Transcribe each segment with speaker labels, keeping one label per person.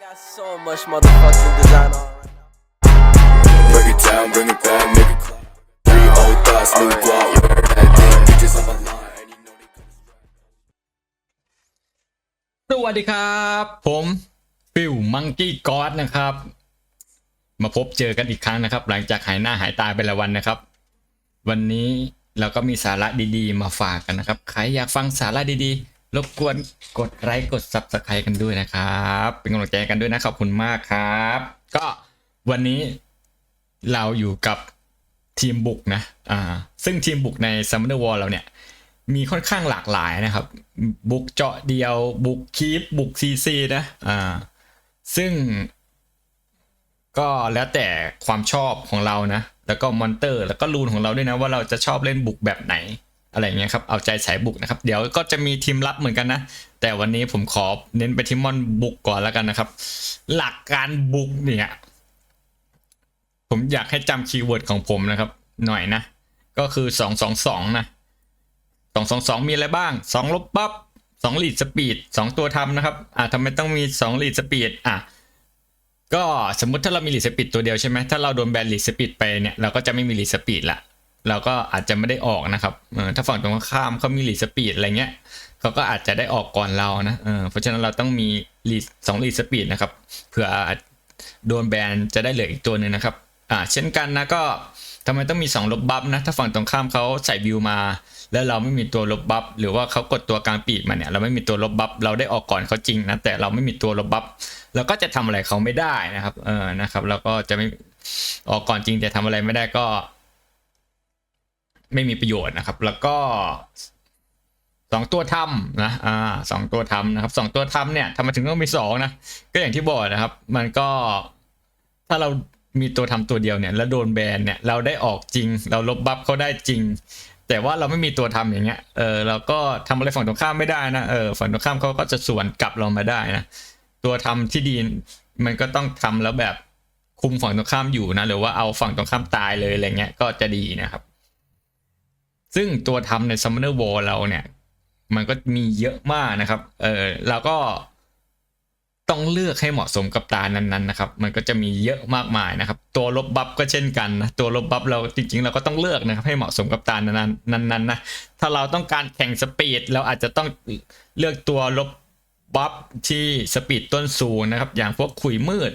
Speaker 1: got so much motherfucking design on right now.
Speaker 2: Break it down, bring it back, make it clap. Three old thoughts, new guap, word that damn bitches on my line, and you know they come.
Speaker 3: สวัสดีครับ ผมฟิวมังกี้กอดนะครับ มาพบเจอกันอีกครั้งนะครับ หลังจากหายหน้าหายตาไปละวันนะครับ วันนี้เราก็มีสาระดีๆ มาฝากกันนะครับ ใครอยากฟังสาระดีๆ รบกวนกดไลค์กด Subscribe กันด้วยนะครับ เป็นกำลังใจกันด้วยนะขอบคุณมากครับ ก็วันนี้เราอยู่กับทีมบุกนะอ่าซึ่งทีมบุกใน Summoner War เราเนี่ย มีค่อนข้างหลากหลายนะครับ บุกเจาะเดียว บุกคีปบุกซีซีนะอ่าซึ่งก็แล้วแต่ความชอบของเรานะ แล้วก็มอนเตอร์ แล้วก็รูนของเราด้วยนะว่าเราจะชอบเล่นบุกแบบไหน อะไรเงี้ยครับเอาใจสายบุกนะครับเดี๋ยวก็จะมีทีมลับเหมือนกันนะ แต่วันนี้ผมขอเน้นไปที่มอนบุกก่อนแล้วกันนะครับ หลักการบุกเนี่ยผมอยากให้จำคีย์เวิร์ดของผมนะครับ หน่อยนะ ก็คือสองสองสองนะสองสองสองมีอะไรบ้างสองลบปั๊บสองลีดสปีดสองตัวทำนะครับอ่าทำไมต้องมีสองลีดสปีดอะก็สมมติถ้าเรามีลีดสปีดตัวเดียวใช่ไหมถ้าเราโดนแบนลีดสปีดไปเนี่ยเราก็จะไม่มีลีดสปีดละ เราก็อาจจะไม่ได้ออกนะครับถ้าฝั่งตรงข้ามเขามีลีดสปีดอะไรเงี้ยเขาก็อาจจะได้ออกก่อนเรานะเพราะฉะนั้นเราต้องมีลีดสองลีดสปีดนะครับเผื่อโดนแบนจะได้เหลืออีกตัวหนึ่งนะครับอ่าเช่นกันนะก็ทำไมต้องมีสองลบบัฟนะถ้าฝั่งตรงข้ามเขาใส่บิวมา แล้วเราไม่มีตัวลบบัฟหรือว่าเขากดตัวกลางปีกมาเนี่ยเราไม่มีตัวลบบัฟเราได้ออกก่อนเขาจริงนะแต่เราไม่มีตัวลบบัฟเราก็จะทำอะไรเขาไม่ได้นะครับเออนะครับเราก็จะไม่ออกก่อนจริงแต่ทำอะไรไม่ได้ก็ ไม่มีประโยชน์นะครับ แล้วก็สองตัวทำนะอ่าสองตัวทำนะครับสองตัวทำเนี่ยทำไมถึงต้องมีสองนะก็อย่างที่บอกนะครับ มันก็ถ้าเรามีตัวทำตัวเดียวเนี่ยแล้วโดนแบนเนี่ยเราได้ออกจริง เราลบบัฟเขาได้จริง แต่ว่าเราไม่มีตัวทำอย่างเงี้ยเออเราก็ทำอะไรฝั่งตรงข้ามไม่ได้นะเออฝั่งตรงข้ามเขาก็จะสวนกลับเรามาได้นะตัวทำที่ดีมันก็ต้องทำแล้วแบบคุมฝั่งตรงข้ามอยู่นะหรือว่าเอาฝั่งตรงข้ามตายเลยอะไรเงี้ยก็จะดีนะครับ ซึ่งตัวทำใน Summoner War เราเนี่ย มันก็มีเยอะมากนะครับ เออเราก็ต้องเลือกให้เหมาะสมกับตานั้นๆนะครับ มันก็จะมีเยอะมากมายนะครับ ตัวลบบัฟก็เช่นกันนะ ตัวลบบัฟเราจริงๆ เราก็ต้องเลือกนะครับให้เหมาะสมกับตานั้นๆนั้นๆนะ ถ้าเราต้องการแข่งสปีดเราอาจจะต้องเลือกตัวลบบัฟที่สปีดต้นสูงนะครับ อย่างพวกขุยมืด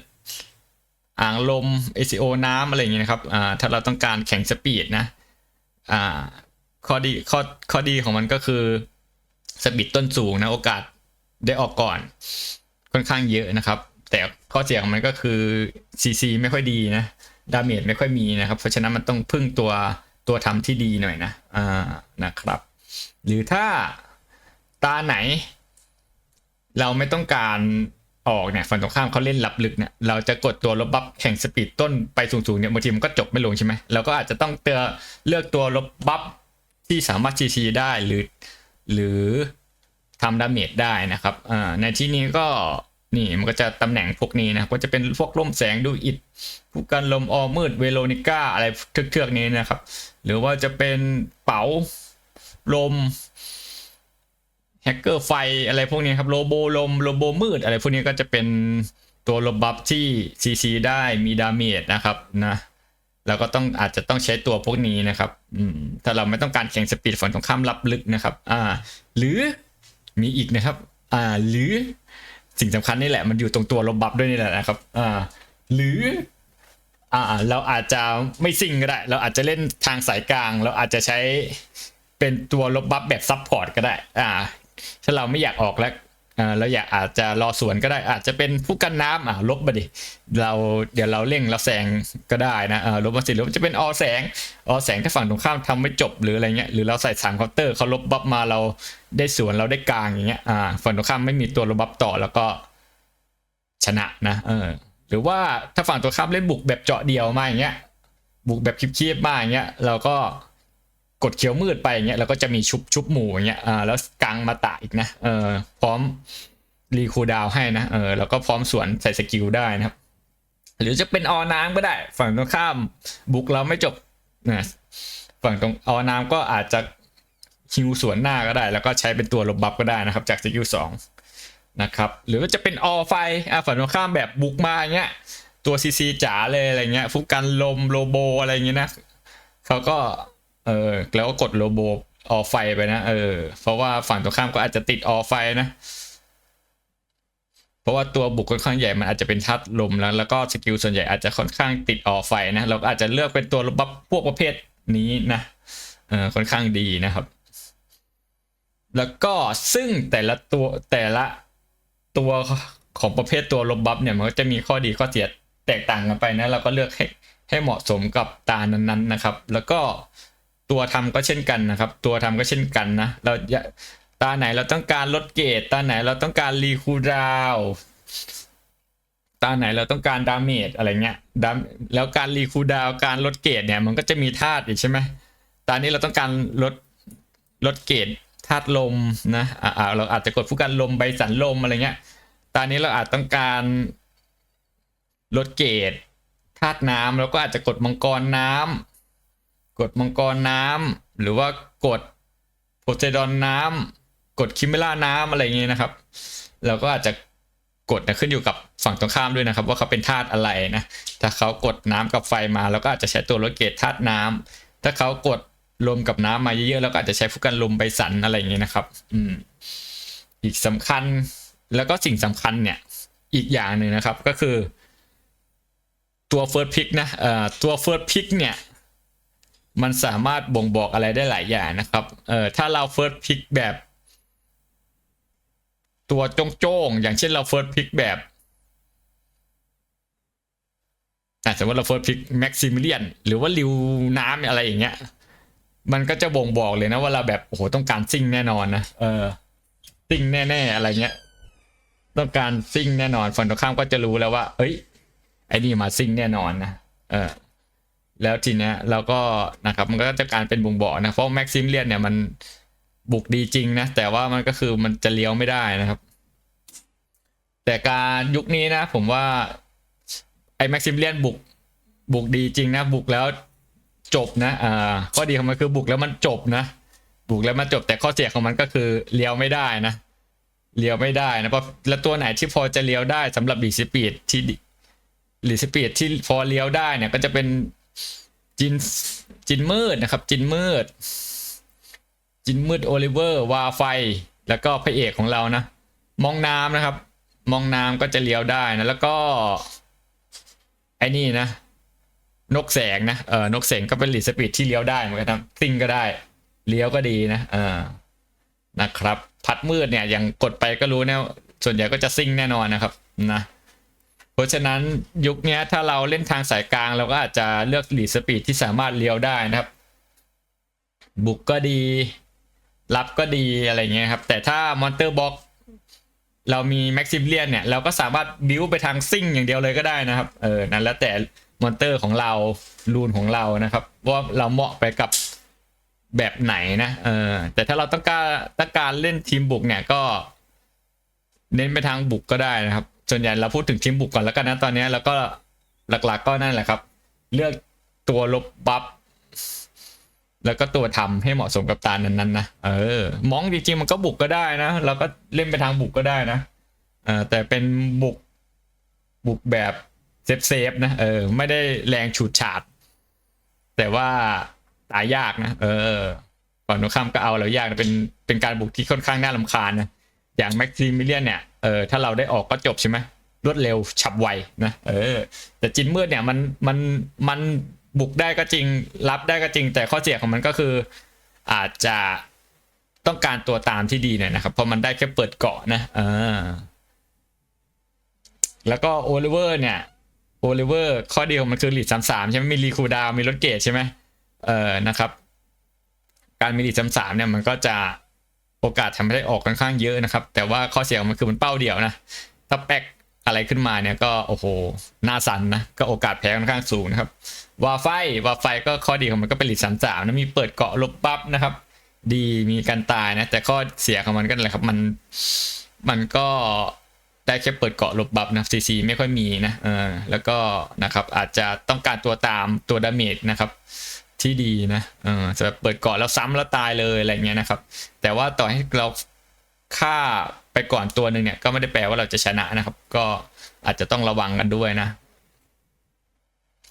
Speaker 3: อ่างลม ACO น้ำอะไรอย่างเงี้ยนะครับ อ่า ถ้าเราต้องการแข่งสปีดนะ อ่า ข้อดีข้อข้อดีของมันก็คือสปีดต้นสูงนะโอกาสได้ออกก่อนค่อนข้างเยอะนะครับ แต่ข้อเสียของมันก็คือ CC ไม่ค่อยดีนะดาเมจไม่ค่อยมีนะครับ เพราะฉะนั้นมันต้องพึ่งตัวตัวทำที่ดีหน่อยนะอ่านะครับ หรือถ้าตาไหน เราไม่ต้องการออกเนี่ยฝั่งตรงข้ามเขาเล่นลับลึกเนี่ยเราจะกดตัวลบบัฟแข่งสปีดต้นไปสูงๆเนี่ยบางทีมันก็จบไม่ลงใช่ไหมเราก็อาจจะต้องเตือเลือกตัวลบบัฟ ที่สามารถ CC ได้หรือ หรือทำดาเมจได้นะครับอ่าในที่นี้ก็นี่มันก็จะตำแหน่งพวกนี้นะก็จะเป็นพวกล่มแสงดูอิดผู้กันลมออมืดเวโรนิก้าอะไรเทือกๆนี้นะครับ หรือว่าจะเป็นเป๋าลมแฮกเกอร์ไฟอะไรพวกนี้ครับโลโบลมโลโบมืด อะไรพวกนี้ก็จะเป็นตัวลบบัฟที่ซีซีได้มีดาเมจนะครับนะ เราก็ต้องอาจจะต้องใช้ตัวพวกนี้นะครับอืถ้าเราไม่ต้องการแข่งสปีดฝั่งตรงข้ามรับลึกนะครับอ่าหรือมีอีกนะครับอ่าหรือสิ่งสำคัญนี่แหละมันอยู่ตรงตัวลบบัฟด้วยนี่แหละนะครับอ่าหรืออ่าเราอาจจะไม่ซิงก็ได้ เราอาจจะเล่นทางสายกลาง เราอาจจะใช้เป็นตัวลบบัฟแบบซับพอร์ตก็ได้อ่าถ้าเราไม่อยากออกแล้ว อ่าเราอยากอาจจะรอสวนก็ได้อาจจะเป็นผู้กันน้ำอ่าลบมาดิเราเดี๋ยวเราเร่งเราแซงก็ได้นะอ่าลบมาสิหรือจะเป็นออแสงออแสงถ้าฝั่งตรงข้ามทำไม่จบหรืออะไรเงี้ยหรือเราใส่สามเคาน์เตอร์เขาลบบัฟมาเราได้สวนเราได้กลางอย่างเงี้ยอ่าฝั่งตรงข้ามไม่มีตัวลบบัฟต่อแล้วก็ชนะนะเออหรือว่าถ้าฝั่งตัวข้ามเล่นบุกแบบเจาะเดียวมาอย่างเงี้ยบุกแบบคีบๆมาอย่างเงี้ยเราก็ กดเขียวมืดไปอย่างเงี้ยเราก็จะมีชุบชุบหมูอย่างเงี้ยอ่าแล้วกลางมาตะอีกนะเออพร้อมรีคูดาวให้นะเออแล้วก็พร้อมสวนใส่สกิลได้นะครับ หรือจะเป็นออน้ำก็ได้ ฝั่งตรงข้ามบุกเราไม่จบนะฝั่งตรงออน้ำก็อาจจะฮิวสวนหน้าก็ได้ แล้วก็ใช้เป็นตัวลบบัฟก็ได้นะครับ จากสกิลสองนะครับหรือว่าจะเป็นออไฟอะฝั่งตรงข้ามแบบบุกมาอย่างเงี้ยตัวซีซีจ๋าเลยอะไรเงี้ยฟุกกันลมโลโบอะไรเงี้ยนะเขาก็ เออ แล้วก็กดโลโบออไฟไปนะ เออ เพราะว่าฝั่งตรงข้ามก็อาจจะติดออไฟนะ เพราะว่าตัวบุกค่อนข้างใหญ่มันอาจจะเป็นทัดลมแล้ว แล้วก็สกิลส่วนใหญ่อาจจะค่อนข้างติดออไฟนะ เราก็อาจจะเลือกเป็นตัวลบพวกประเภทนี้นะ เออค่อนข้างดีนะครับ แล้วก็ซึ่งแต่ละตัวแต่ละตัวของประเภทตัวลบบัฟเนี่ยมันก็จะมีข้อดีข้อเสียแตกต่างกันไปนะ เราก็เลือกให้ให้เหมาะสมกับตานั้นๆนะครับ แล้วก็ ตัวทำก็เช่นกันนะครับ ตัวทำก็เช่นกันนะ เราตาไหนเราต้องการลดเกรดตาไหนเราต้องการรีคูดาวตาไหนเราต้องการดาเมจอะไรเงี้ยดามแล้วการรีคูดาวการลดเกรดเนี่ยมันก็จะมีธาตุอีกใช่ไหมตอนนี้เราต้องการลดลดเกรดธาตุลมนะอ่าเราอาจจะกดผู้กันลมใบสันลมอะไรเงี้ยตอนนี้เราอาจต้องการลดเกรดธาตุน้ำแล้วก็อาจจะกดมังกรน้ำ กดมังกรน้ำหรือว่ากดโพไซดอนน้ำกดคิมเมล่าน้ำอะไรเงี้ยนะครับ เราก็อาจจะกดนะขึ้นอยู่กับฝั่งตรงข้ามด้วยนะครับ ว่าเขาเป็นธาตุอะไรนะ ถ้าเขากดน้ำกับไฟมาเราก็อาจจะใช้ตัวลดเกรดธาตุน้ำถ้าเขากดลมกับน้ำมาเยอะๆเราก็อาจจะใช้ฟุกันลมใบสันอะไรอย่างเงี้ยนะครับ อืม อีกสำคัญแล้วก็สิ่งสำคัญเนี่ยอีกอย่างหนึ่งนะครับก็คือ ตัว First Pick นะเอ่อตัว First Pick เนี่ย มันสามารถบ่งบอกอะไรได้หลายอย่างนะครับเออถ้าเรา First Pick แบบ ตัวโจ้งๆอย่างเช่นเรา First Pick แบบอะสมมติเรา First Pick Maximilian หรือว่าริวน้ำอะไรอย่างเงี้ย มันก็จะบ่งบอกเลยนะว่าเราแบบโอ้โหต้องการซิ่งแน่นอนนะเออซิ่งแน่ ๆ อะไรเงี้ย ต้องการซิ่งแน่นอนฝั่งตรงข้ามก็จะรู้แล้วว่า เอ้ยไอ้นี่มาซิ่งแน่นอนนะเออ แล้วทีเนี้ยเราก็นะครับมันก็จะการเป็นบ่งบอกนะเพราะแม็กซิมเลียนเนี่ยมันบุกดีจริงนะแต่ว่ามันก็คือมันจะเลี้ยวไม่ได้นะครับ แต่การยุคนี้นะ ผมว่าไอ้แม็กซิมเลียนบุกบุกดีจริงนะ บุกแล้วจบนะอ่าข้อดีของมันคือบุกแล้วมันจบนะ บุกแล้วมันจบแต่ข้อเสียของมันก็คือเลี้ยวไม่ได้นะเลี้ยวไม่ได้นะเพราะแล้วตัวไหนที่พอจะเลี้ยวได้สำหรับลีสปีดที่ลีสปีดที่พอเลี้ยวได้เนี่ยก็จะเป็น จินจินมืดนะครับ จินมืด จินมืดโอลิเวอร์วาไฟ แล้วก็พระเอกของเรานะ มองน้ำนะครับ มองน้ำก็จะเลี้ยวได้นะ แล้วก็ไอ้นี่นะ นกแสงนะเออนกแสงก็เป็นหลีสปีดที่เลี้ยวได้เหมือนกันนะซิ่งก็ได้ เลี้ยวก็ดีนะเออนะครับ พัดมืดเนี่ยอย่างกดไปก็รู้แนะส่วนใหญ่ก็จะซิ่งแน่นอนนะครับ นะ เพราะฉะนั้นยุคนี้ถ้าเราเล่นทางสายกลางเราก็อาจจะเลือกหลีดสปีดที่สามารถเลี้ยวได้นะครับ บุกก็ดี รับก็ดีอะไรเงี้ยครับ แต่ถ้ามอนเตอร์บ็อกเรามีแม็กซิมเลียนเนี่ยเราก็สามารถบิวไปทางซิ่งอย่างเดียวเลยก็ได้นะครับ เออนั่นแล้วแต่มอนเตอร์ของเรารูนของเรานะครับ ว่าเราเหมาะไปกับแบบไหนนะเออแต่ถ้าเราต้องการต้องการเล่นทีมบุกเนี่ยก็ เน้นไปทางบุกก็ได้นะครับ ส่วนใหญ่เราพูดถึงทีมบุกก่อนแล้วกันนะตอนนี้แล้วก็หลักๆก็นั่นแหละครับ เลือกตัวลบบัฟแล้วก็ตัวทำให้เหมาะสมกับตานั้นๆนะเออมองจริงๆมันก็บุกก็ได้นะเราก็เล่นไปทางบุกก็ได้นะเออแต่เป็นบุกบุกแบบเซฟเซฟนะเออไม่ได้แรงฉูดฉาด แต่ว่าตายยากนะเออฝั่งตรงข้ามก็เอาแล้วยากนะเป็นเป็นการบุกที่ค่อนข้างน่ารำคาญนะ อย่างแม็กซิมิเลียนเนี่ยเออถ้าเราได้ออกก็จบใช่ไหมรวดเร็วฉับไวนะเออ แต่จินมืดเนี่ยมันมันมันบุกได้ก็จริงรับได้ก็จริง แต่ข้อเสียของมันก็คือ อาจจะต้องการตัวตามที่ดีหน่อยนะครับ เพราะมันได้แค่เปิดเกาะนะเออแล้วก็โอลิเวอร์เนี่ยโอลิเวอร์ข้อดีของมันคือลีดสามสามใช่ไหมมีรีคูดาวมีลดเกรดใช่ไหมเออนะครับ การมีลีดสามสามเนี่ยมันก็จะ โอกาสทำให้ได้ออกค่อนข้างเยอะนะครับ แต่ว่าข้อเสียของมันคือมันเป้าเดียวนะ ถ้าแป๊กอะไรขึ้นมาเนี่ยก็โอ้โหหน้าสันนะ ก็โอกาสแพ้ค่อนข้างสูงนะครับวาไฟวาไฟก็ข้อดีของมันก็เป็นหลีดสามสามนะมีเปิดเกาะลบปั๊บนะครับ ดีมีการตายนะ แต่ข้อเสียของมันก็นั่นแหละครับมันมันก็ได้แค่เปิดเกาะลบบัฟนะซีซีไม่ค่อยมีนะเออแล้วก็นะครับอาจจะต้องการตัวตามตัวดาเมจนะครับ ที่ดีนะเออจะเปิดเกาะแล้วซ้ำแล้วตายเลยอะไรเงี้ยนะครับ แต่ว่าต่อให้เราฆ่าไปก่อนตัวหนึ่งเนี่ยก็ไม่ได้แปลว่าเราจะชนะนะครับ ก็อาจจะต้องระวังกันด้วยนะ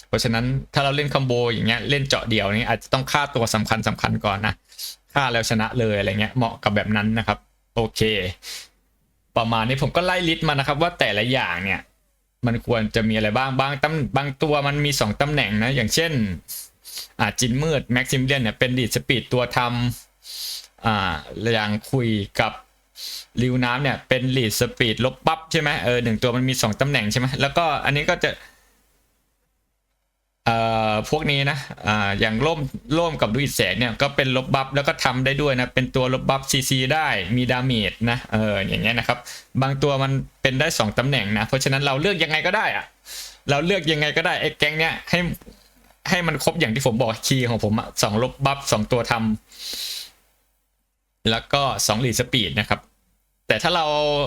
Speaker 3: เพราะฉะนั้นถ้าเราเล่นคอมโบอย่างเงี้ยเล่นเจาะเดี่ยวนี้อาจจะต้องฆ่าตัวสำคัญสำคัญก่อนนะฆ่าแล้วชนะเลยอะไรเงี้ยเหมาะกับแบบนั้นนะครับ โอเค ประมาณนี้ผมก็ไล่ลิสต์มานะครับ ว่าแต่ละอย่างเนี่ย มันควรจะมีอะไรบ้างบางตำบางตัวมันมีสองตำแหน่งนะอย่างเช่น อ่าจินมืดแม็กซิมเลียนเนี่ยเป็นดีดสปีดตัวทำอ่าอย่างคุยกับริวน้ำเนี่ยเป็นลีดสปีดลบปั๊บใช่ไหมเออหนึ่งตัวมันมีสองตำแหน่งใช่ไหมแล้วก็อันนี้ก็จะเอ่อพวกนี้นะอ่าอย่างร่มร่มกับดูอิดแสงเนี่ยก็เป็นลบบัฟแล้วก็ทำได้ด้วยนะเป็นตัวลบบัฟซีซีได้มีดาเมจนะเอออย่างเงี้ยนะครับ บางตัวมันเป็นได้สองตำแหน่งนะ เพราะฉะนั้นเราเลือกยังไงก็ได้อะเราเลือกยังไงก็ได้ไอ้แก๊งเนี้ยให้ ให้มันครบอย่างที่ผมบอกคีย์ของผมอะสองลบบัฟสองตัวทำแล้วก็สองลีดสปีดนะครับ แต่ถ้าเรา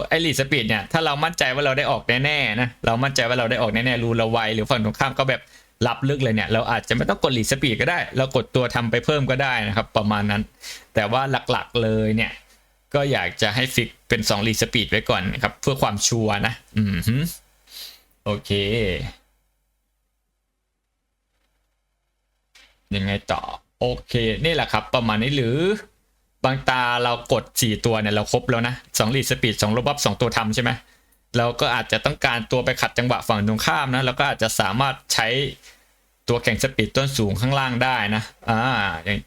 Speaker 3: ไอลีดสปีดเนี่ย ถ้าเรามั่นใจว่าเราได้ออกแน่ๆนะเรามั่นใจว่าเราได้ออกแน่ๆรูเราไวหรือฝั่งตรงข้ามก็แบบรับลึกเลยเนี่ยเราอาจจะไม่ต้องกดลีดสปีดก็ได้ เรากดตัวทำไปเพิ่มก็ได้นะครับ ประมาณนั้น แต่ว่าหลักๆเลยเนี่ย ก็อยากจะให้ฟิกเป็น2ลีดสปีดไว้ก่อนนะครับ เพื่อความชัวร์นะ อืมฮึโอเค ยังไงต่อโอเคนี่แหละครับประมาณนี้หรือบางตาเรากด 4 ตัวเนี่ยเราครบแล้วนะ2ลีดสปีด2ลบบัฟ2ตัวทำใช่ไหมเราก็อาจจะต้องการตัวไปขัดจังหวะฝั่งตรงข้ามนะแล้วก็อาจจะสามารถใช้ตัวแข่งสปีดต้นสูงข้างล่างได้นะอ่าอย่าง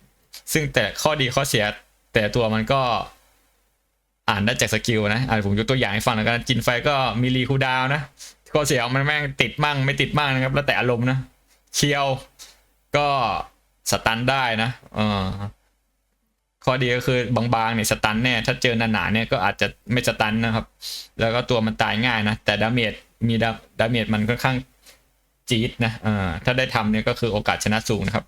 Speaker 3: ซึ่งแต่ข้อดีข้อเสียแต่ตัวมันก็อ่านได้จากสกิลนะอ่าผมยกตัวอย่างให้ฟังแล้วกันจินไฟก็มีรีคูดาวนะข้อเสียมันแม่งติดมั่งไม่ติดมั่งนะครับ แล้วแต่อารมณ์นะเคียวก็ สตันได้นะเออข้อดีก็คือบางๆเนี่ยสตันแน่ ถ้าเจอหนาๆเนี่ยก็อาจจะไม่สตันนะครับ แล้วก็ตัวมันตายง่ายนะ แต่ดาเมจมีดาดาเมจมันค่อนข้างจี๊ดนะเออถ้าได้ทำเนี่ยก็คือโอกาสชนะสูงนะครับ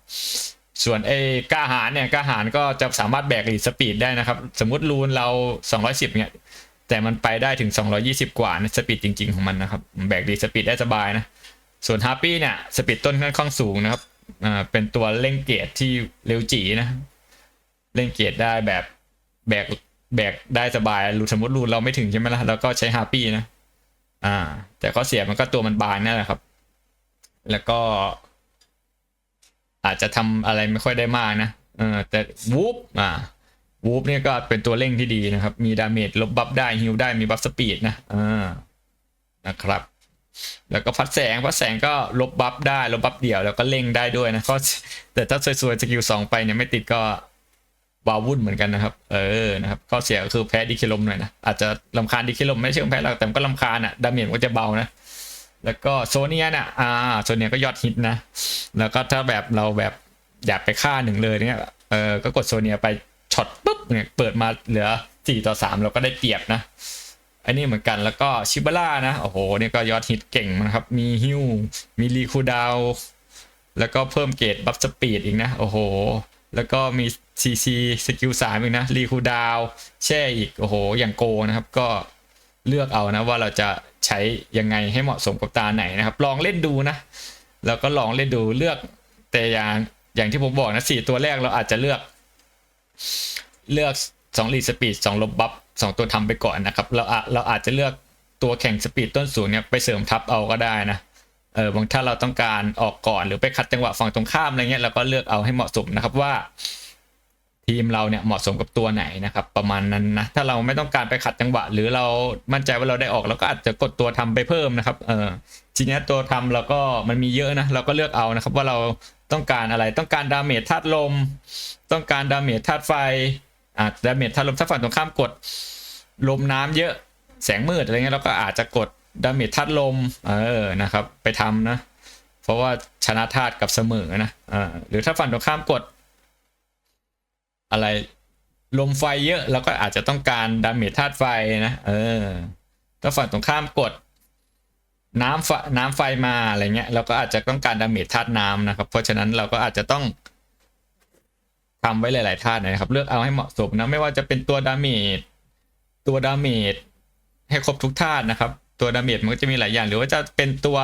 Speaker 3: ส่วนไอ้กล้าหารเนี่ยกล้าหารก็จะสามารถแบกลีดสปีดได้นะครับ สมมติรูนเรา 210เนี่ยแต่มันไปได้ถึง 220 กว่านะสปีดจริง ๆของมันนะครับ แบกลีสปีดได้สบายนะ ส่วนฮาร์ปี้เนี่ยสปีดต้นค่อนข้างสูงนะครับ อ่าเป็นตัวเร่งเกียรที่เร็วจีนะ เร่งเกียรได้แบบแบกแบกได้สบายรูสมมติรูนเราไม่ถึงใช่ไหมล่ะเราก็ใช้ฮาร์ปี้นะ อ่า แต่ข้อเสียมันก็ตัวมันบางนั่นแหละครับ แล้วก็ อาจจะทำอะไรไม่ค่อยได้มากนะเออแต่วูฟอ่าวูฟเนี่ยก็เป็นตัวเร่งที่ดีนะครับ มีดาเมจลบบัฟได้ฮิลได้มีบัฟสปีดนะอ่านะครับ แล้วก็พัดแสงพัดแสงก็ลบบัฟได้ลบบัฟเดี่ยวแล้วก็เร่งได้ด้วยนะก็แต่ถ้าสวยๆสกิลสองไปเนี่ยไม่ติดก็วาวุ่นเหมือนกันนะครับ เออนะครับข้อเสียก็คือแพ้ดีเคลมหน่อยนะอาจจะลำคาญดีเคลมไม่ใช่เชิงแพ้หรอกแต่ก็ลำคาญอะดาเมจก็จะเบานะแล้วก็โซเนียน่ะอ่าโซเนียก็ยอดฮิตนะแล้วก็ถ้าแบบเราแบบอยากไปฆ่าหนึ่งเลยเนี่ยเออก็กดโซเนียไปช็อตปุ๊บเนี่ยเปิดมาเหลือสี่ต่อสามเราก็ได้เปรียบนะ อันนี้เหมือนกันแล้วก็ชิบาร่านะ โอ้โหนี่ก็ยอดฮิตเก่งนะครับ มีฮิวมีรีคูดาวแล้วก็เพิ่มเกรดบัฟสปีดอีกนะ โอ้โห แล้วก็มีซีซีสกิลสามอีกนะรีคูดาวแช่อีก โอ้โห อย่างโกนะครับก็เลือกเอานะว่าเราจะใช้ยังไงให้เหมาะสมกับตาไหนนะครับ ลองเล่นดูนะ แล้วก็ลองเล่นดูเลือกแต่อย่างอย่างที่ผมบอกนะสี่ตัวแรกเราอาจจะเลือก เลือก สองลีสปีดสองลบบัฟสองตัวทำไปก่อนนะครับ เราอาเราอาจจะเลือกตัวแข่งสปีดต้นสูงเนี่ยไปเสริมทับเอาก็ได้นะเออบางถ้าเราต้องการออกก่อนหรือไปคัดจังหวะฝั่งตรงข้ามอะไรเงี้ยเราก็เลือกเอาให้เหมาะสมนะครับว่า ทีมเราเนี่ยเหมาะสมกับตัวไหนนะครับ ประมาณนั้นนะถ้าเราไม่ต้องการไปขัดจังหวะ หรือเรามั่นใจว่าเราได้ออกเราก็อาจจะกดตัวทำไปเพิ่มนะครับเออทีนี้ตัวทำเราก็มันมีเยอะนะเราก็เลือกเอานะครับว่าเราต้องการอะไรต้องการดาเมจธาตุลม ต้องการดาเมจธาตุไฟ อ่าดาเมจธาตุลมถ้าฝั่งตรงข้ามกดลมน้ำเยอะแสงมืดอะไรเงี้ยเราก็อาจจะกดดาเมจธาตุลมเออนะครับ ไปทำนะ เพราะว่าชนะธาตุกับเสมอนะอ่าหรือถ้าฝั่งตรงข้ามกด อะไรลมไฟเยอะเราก็อาจจะต้องการดาเมจธาตุไฟนะเออถ้าฝั่งตรงข้ามกดน้ำไฟน้ำไฟมาอะไรเงี้ยเราก็อาจจะต้องการดาเมจธาตุน้ำนะครับ เพราะฉะนั้นเราก็อาจจะต้อง ทำไว้หลายๆธาตุนะครับ เลือกเอาให้เหมาะสมนะไม่ว่าจะเป็นตัวดาเมจตัวดาเมจให้ครบทุกธาตุนะครับ ตัวดาเมจมันก็จะมีหลายอย่าง หรือว่าจะเป็นตัว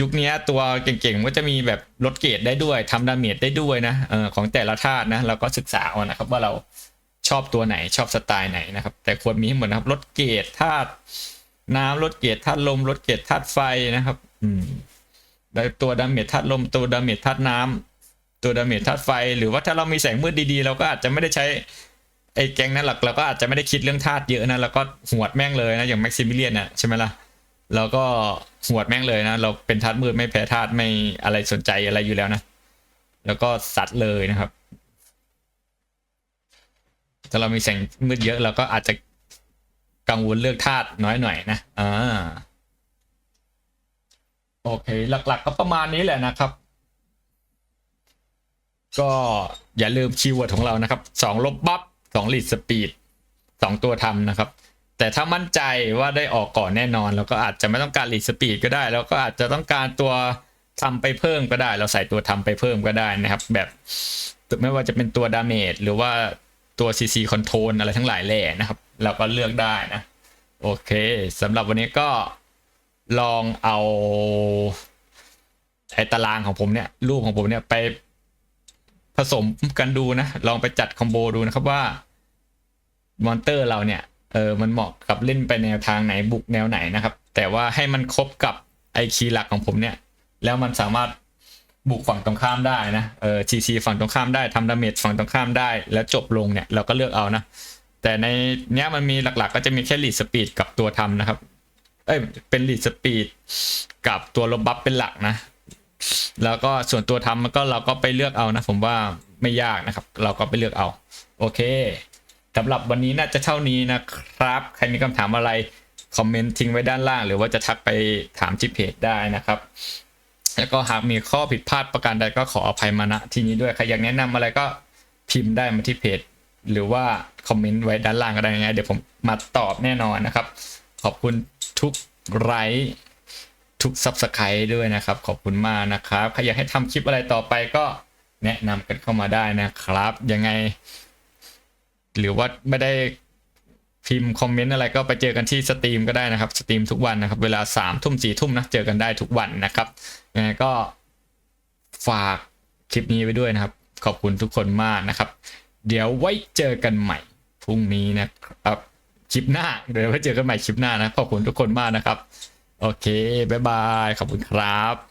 Speaker 3: ยุคนี้ตัวเก่งๆมันก็จะมีแบบลดเกรดได้ด้วยทำดาเมจได้ด้วยนะออของแต่ละธาตุนะเราก็ศึกษาเอานะครับ ว่าเราชอบตัวไหนชอบสไตล์ไหนนะครับ แต่ควรมีให้หมดนะครับลดเกรดธาตุน้ำลดเกรดธาตุลมลดเกรดธาตุไฟนะครับ อืมได้ตัวดาเมจธาตุลมตัวดาเมจธาตุน้ำ ตัวดาเมจธาตุไฟ หรือว่าถ้าเรามีแสงมืดดีๆ เราก็อาจจะไม่ได้ใช้ไอ้แกงนั้นหรอกเราก็อาจจะไม่ได้คิดเรื่องธาตุเยอะนะเราก็หวดแม่งเลยนะอย่างแม็กซิมิเลียนน่ะใช่ไหมล่ะเราก็หวดแม่งเลยนะ เราเป็นธาตุมืดไม่แพ้ธาตุไม่อะไรสนใจอะไรอยู่แล้วนะ แล้วก็สัตว์เลยนะครับ ถ้าเรามีแสงมืดเยอะเราก็อาจจะกังวลเลือกธาตุน้อยหน่อยนะอ่าโอเค หลักๆก็ประมาณนี้แหละนะครับ ก็อย่าลืมคีย์เวิร์ดของเรานะครับสองลบบัฟสองลีดสปีดสองตัวทำนะครับ แต่ถ้ามั่นใจว่าได้ออกก่อนแน่นอนเราก็อาจจะไม่ต้องการลีดสปีดก็ได้ แล้วก็อาจจะต้องการตัวทำไปเพิ่มก็ได้ เราใส่ตัวทำไปเพิ่มก็ได้นะครับ แบบไม่ว่าจะเป็นตัวดาเมจหรือว่าตัว CC Control อะไรทั้งหลายแหล่นะครับ เราก็เลือกได้นะ โอเคสำหรับวันนี้ก็ลองเอาไอ้ตารางของผมเนี่ยรูปของผมเนี่ยไป ผสมกันดูนะ ลองไปจัดคอมโบดูนะครับว่ามอนเตอร์เราเนี่ยเออมันเหมาะกับเล่นไปแนวทางไหนบุกแนวไหนนะครับ แต่ว่าให้มันครบกับไอคีหลักของผมเนี่ย แล้วมันสามารถบุกฝั่งตรงข้ามได้นะเออทีซีฝั่งตรงข้ามได้ทำดาเมจฝั่งตรงข้ามได้ แล้วจบลงเนี่ยเราก็เลือกเอานะ แต่ในเนี้ยมันมีหลักๆ ก็จะมีแค่ลีดสปีดกับตัวทำนะครับเอ้ยเป็นลีดสปีดกับตัวลบบัฟเป็นหลักนะ แล้วก็ส่วนตัวทำมันก็เราก็ไปเลือกเอานะผมว่าไม่ยากนะครับ เราก็ไปเลือกเอา โอเคสำหรับวันนี้น่าจะเท่านี้นะครับ ใครมีคำถามอะไรคอมเมนต์ทิ้งไว้ด้านล่าง หรือว่าจะทักไปถามที่เพจได้นะครับ แล้วก็หากมีข้อผิดพลาดประการใดก็ขออภัยมาณที่นี้ด้วยใครอยากแนะนำอะไรก็พิมพ์ได้มาที่เพจ หรือว่าคอมเมนต์ไว้ด้านล่างก็ได้ยังไงเดี๋ยวผมมาตอบแน่นอนนะครับ ขอบคุณทุกไลค์ ทุกซับสไครต์ด้วยนะครับ ขอบคุณมากนะครับใครอยากให้ทำคลิปอะไรต่อไปก็แนะนำกันเข้ามาได้นะครับ ยังไง หรือว่าไม่ได้พิมพ์คอมเมนต์อะไรก็ไปเจอกันที่สตรีมก็ได้นะครับ สตรีมทุกวันนะครับ เวลาสามทุ่มสี่ทุ่มนะ เจอกันได้ทุกวันนะครับยังไงก็ฝากคลิปนี้ไว้ด้วยนะครับ ขอบคุณทุกคนมากนะครับ เดี๋ยวไว้เจอกันใหม่พรุ่งนี้นะครับ คลิปหน้า เดี๋ยวไว้เจอกันใหม่คลิปหน้านะ ขอบคุณทุกคนมากนะครับ โอเค บ๊ายบาย ขอบคุณครับ